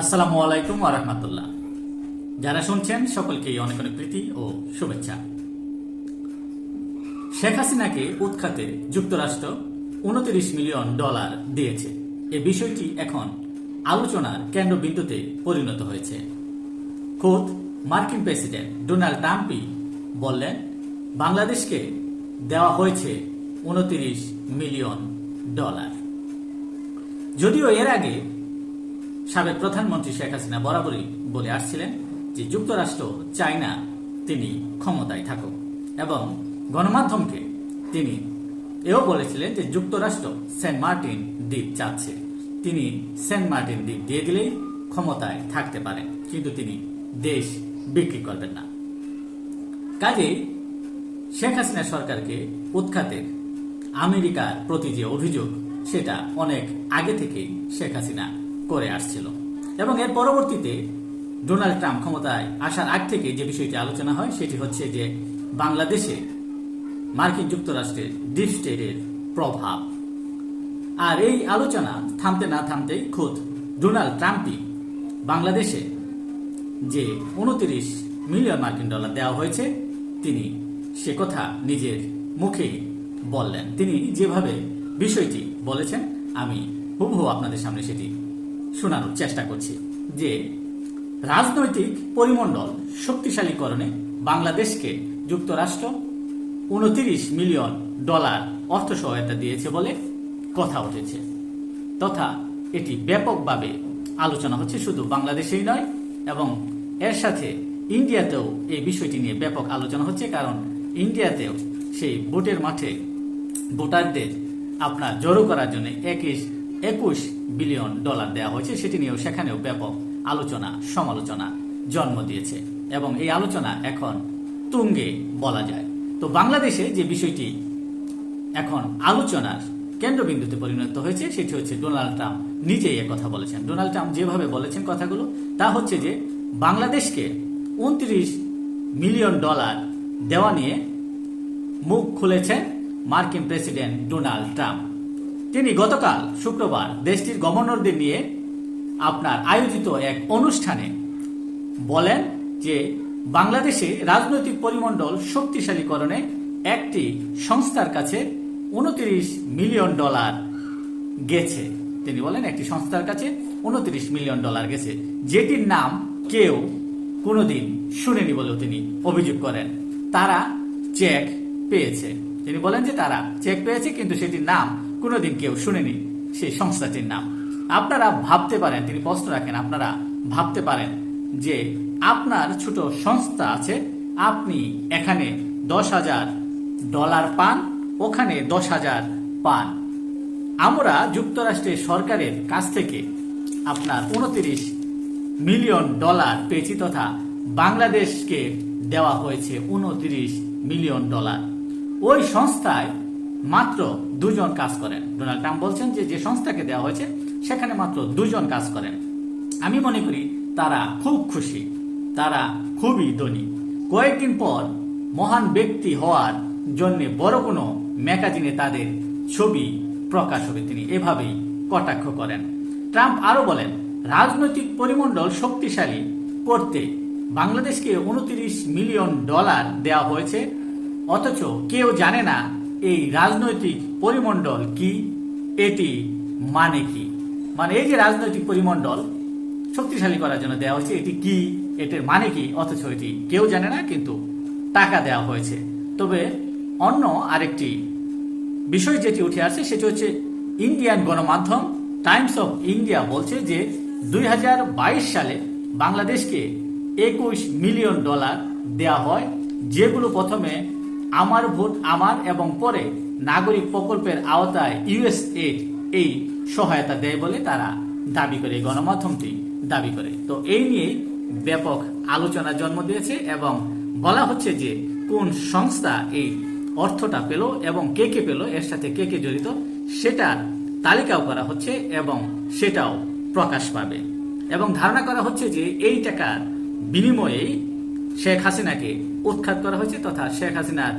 আসসালামু আলাইকুম আরহামতুল্লাহ যারা শুনছেন, সকলকেই অনেক অনেক প্রীতি ও শুভেচ্ছা। শেখ হাসিনাকে উৎখাতে যুক্তরাষ্ট্র উনত্রিশ মিলিয়ন ডলার দিয়েছে। এ বিষয়টি এখন আলোচনার কেন্দ্রবিন্দুতে পরিণত হয়েছে। খোদ মার্কিন প্রেসিডেন্ট ডোনাল্ড ট্রাম্পই বললেন, বাংলাদেশকে দেওয়া হয়েছে উনত্রিশ মিলিয়ন ডলার। যদিও এর আগে সাবেক প্রধানমন্ত্রী শেখ হাসিনা বরাবরই বলে আসছিলেন যে যুক্তরাষ্ট্র চায় না তিনি ক্ষমতায় থাকুক এবং গণমাধ্যমকে তিনি এও বলেছিলেন যে যুক্তরাষ্ট্র সেন্ট মার্টিন দ্বীপ চাচ্ছে। তিনি সেন্ট মার্টিন দ্বীপ দিয়ে দিলেই ক্ষমতায় থাকতে পারেন, কিন্তু তিনি দেশ বিক্রি করবেন না। কাজেই শেখ হাসিনা সরকারকে উৎখাতের আমেরিকার প্রতি যে অভিযোগ, সেটা অনেক আগে থেকেই শেখ হাসিনা করে আসছিল। এবং এর পরবর্তীতে ডোনাল্ড ট্রাম্প ক্ষমতায় আসার আগ থেকে যে বিষয়টি আলোচনা হয়, সেটি হচ্ছে যে বাংলাদেশে মার্কিন যুক্তরাষ্ট্রের ডিপ স্টেটের প্রভাব। আর এই আলোচনা থামতে না থামতেই খোদ ডোনাল্ড ট্রাম্পই বাংলাদেশে যে উনত্রিশ মিলিয়ন মার্কিন ডলার দেওয়া হয়েছে, তিনি সে কথা নিজের মুখেই বললেন। তিনি যেভাবে বিষয়টি বলেছেন, আমি হুবহু আপনাদের সামনে সেটি শোনানোর চেষ্টা করছি যে রাজনৈতিক পরিমণ্ডল শক্তিশালীকরণে বাংলাদেশকে যুক্তরাষ্ট্র উনত্রিশ মিলিয়ন ডলার অর্থ সহায়তা দিয়েছে বলে কথা উঠেছে। তথা এটি ব্যাপকভাবে আলোচনা হচ্ছে শুধু বাংলাদেশেই নয় এবং এর সাথে ইন্ডিয়াতেও এই বিষয়টি নিয়ে ব্যাপক আলোচনা হচ্ছে কারণ ইন্ডিয়াতেও সেই ভোটের মাঠে ভোটারদের আপনার জড়ো করার জন্য একুশ একুশ বিলিয়ন ডলার দেওয়া হয়েছে, সেটি নিয়েও সেখানেও ব্যাপক আলোচনা, সমালোচনা জন্ম দিয়েছে। এবং এই আলোচনা এখন তুঙ্গে বলা যায়। তো বাংলাদেশে যে বিষয়টি এখন আলোচনার কেন্দ্রবিন্দুতে পরিণত হয়েছে, সেটি হচ্ছে ডোনাল্ড ট্রাম্প নিজেই কথা বলেছেন। ডোনাল্ড ট্রাম্প যেভাবে বলেছেন কথাগুলো, তা হচ্ছে যে বাংলাদেশকে উনত্রিশ মিলিয়ন ডলার দেওয়া নিয়ে মুখ খুলেছেন মার্কিন প্রেসিডেন্ট ডোনাল্ড ট্রাম্প। তিনি গতকাল শুক্রবার দেশটির গভর্নরদের নিয়ে আপনার আয়োজিত এক অনুষ্ঠানে বলেন যে বাংলাদেশে রাজনৈতিক পরিমণ্ডল শক্তিশালীকরণে একটি সংস্থার কাছে উনত্রিশ মিলিয়ন ডলার গেছে। তিনি বলেন, একটি সংস্থার কাছে উনত্রিশ মিলিয়ন ডলার গেছে, যেটির নাম কেউ কোনোদিন শুনেনি বলেও তিনি অভিযোগ করেন। তারা চেক পেয়েছে। তিনি বলেন যে তারা চেক পেয়েছে, কিন্তু সেটির নাম কোনোদিন কেউ শুনেনি সেই সংস্থাটির নাম। আপনারা ভাবতে পারেন, তিনি প্রশ্ন রাখেন, আপনারা ভাবতে পারেন যে আপনার ছোট সংস্থা আছে, আপনি এখানে দশ হাজার ডলার পান, ওখানে দশ হাজার পান। আমরা যুক্তরাষ্ট্রের সরকারের কাছ থেকে আপনার উনত্রিশ মিলিয়ন ডলার পেয়েছি তথা বাংলাদেশকে দেওয়া হয়েছে উনত্রিশ মিলিয়ন ডলার। ওই সংস্থায় মাত্র দুজন কাজ করেন। ডোনাল্ড ট্রাম্প বলছেন যে যে সংস্থাকে দেওয়া হয়েছে, সেখানে মাত্র দুজন কাজ করেন। আমি মনে করি তারা খুব খুশি, তারা খুবই ধনী। কয়েকদিন পর মহান ব্যক্তি হওয়ার জন্য বড় কোনো ম্যাগাজিনে তাদের ছবি প্রকাশ হবে, তিনি এভাবেই কটাক্ষ করেন। ট্রাম্প আরও বলেন, রাজনৈতিক পরিমণ্ডল শক্তিশালী করতে বাংলাদেশকে উনত্রিশ মিলিয়ন ডলার দেওয়া হয়েছে, অথচ কেউ জানে না এই রাজনৈতিক পরিমণ্ডল কি? এটি মানে কি? মানে এই যে রাজনৈতিক পরিমণ্ডল শক্তিশালী করার জন্য দেওয়া হয়েছে, এটি কি? এটির মানে কি? অথচ এটি কেউ জানে না, কিন্তু টাকা দেওয়া হয়েছে। তবে অন্য আরেকটি বিষয় যেটি উঠে আসে, সেটি হচ্ছে ইন্ডিয়ান গণমাধ্যম টাইমস অফ ইন্ডিয়া বলছে যে দুই হাজার বাইশ সালে বাংলাদেশকে একুশ মিলিয়ন ডলার দেওয়া হয়, যেগুলো প্রথমে আমার ভোট আমার এবং পরে নাগরিক প্রকল্পের আওতায় ইউএসএড এই সহায়তা দেয় বলে তারা দাবি করে, গণমাধ্যমটি দাবি করে। তো এই নিয়ে ব্যাপক আলোচনা জন্ম দিয়েছে এবং বলা হচ্ছে যে কোন সংস্থা এই অর্থটা পেল এবং কে কে পেল, এর সাথে কে কে জড়িত সেটার তালিকাও করা হচ্ছে এবং সেটাও প্রকাশ পাবে। এবং ধারণা করা হচ্ছে যে এই টাকার বিনিময়েই শেখ হাসিনাকে উৎখাত করা হয়েছে তথা শেখ হাসিনার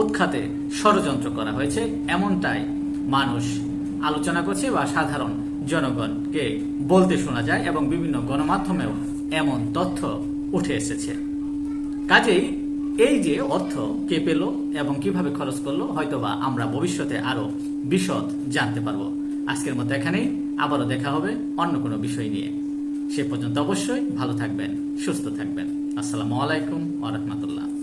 উৎখাতে ষড়যন্ত্র করা হয়েছে, এমনটাই মানুষ আলোচনা করছে বা সাধারণ জনগণকে বলতে শোনা যায় এবং বিভিন্ন গণমাধ্যমেও এমন তথ্য উঠে এসেছে। কাজেই এই যে অর্থ কে পেল এবং কীভাবে খরচ করল, হয়তোবা আমরা ভবিষ্যতে আরও বিশদ জানতে পারব। আজকের মতো এখানেই, আবারও দেখা হবে অন্য কোনো বিষয় নিয়ে। সে পর্যন্ত অবশ্যই ভালো থাকবেন সুস্থ থাকবেন। আসসালামু আলাইকুম ওয়া রাহমাতুল্লাহ।